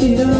Maria.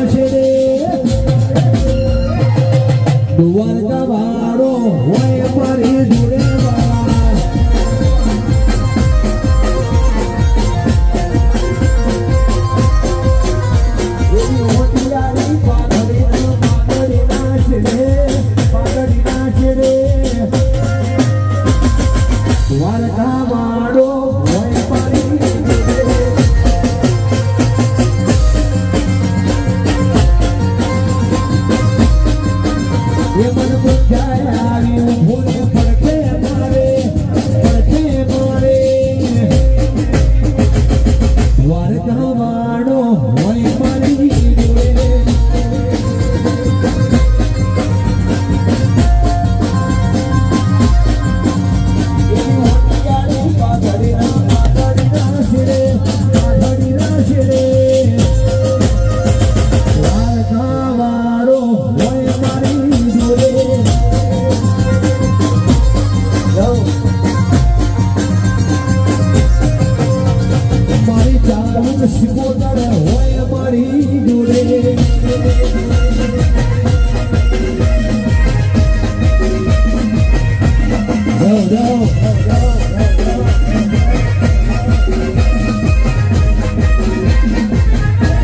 ચાલુ શિકોતર હોય મારી જોડે.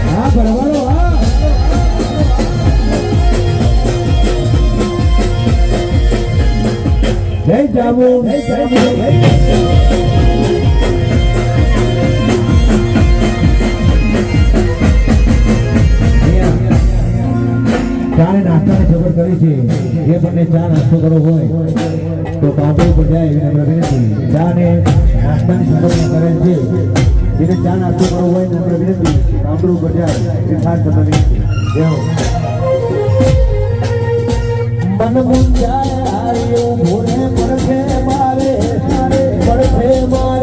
હા ભરવાડો હા. જય જામુ જય જામુ ચાને નાસ્તાની ખબર કરી છે, જે બંને ચા નાસ્તો કરવો હોય, તો કાઉન્ટર ઉપર જાય એવી નમ્ર વિનંતી. ચા ને નાસ્તાની ખબર કરેલ છે. જેને ચા નાસ્તો કરવો હોય, નમ્ર વિનંતી. કાઉન્ટર ઉપર જાય એ ખાસ નમ્ર વિનંતી. મન મુંજાય આવ્યો ભોરે પડખે મારે પડખે મારે.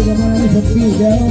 શક્તિ જાઓ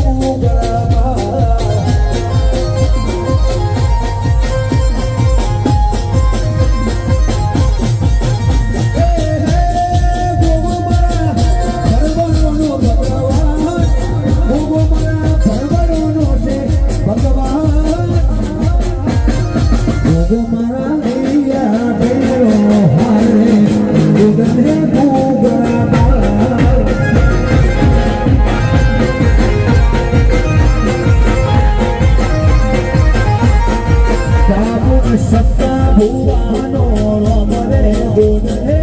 સત્તા ભુવાનો મને ગુણ હે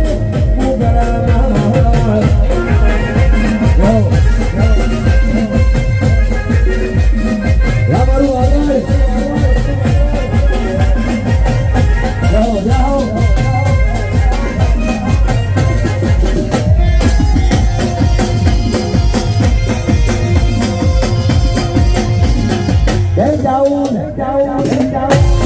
Down, down, down.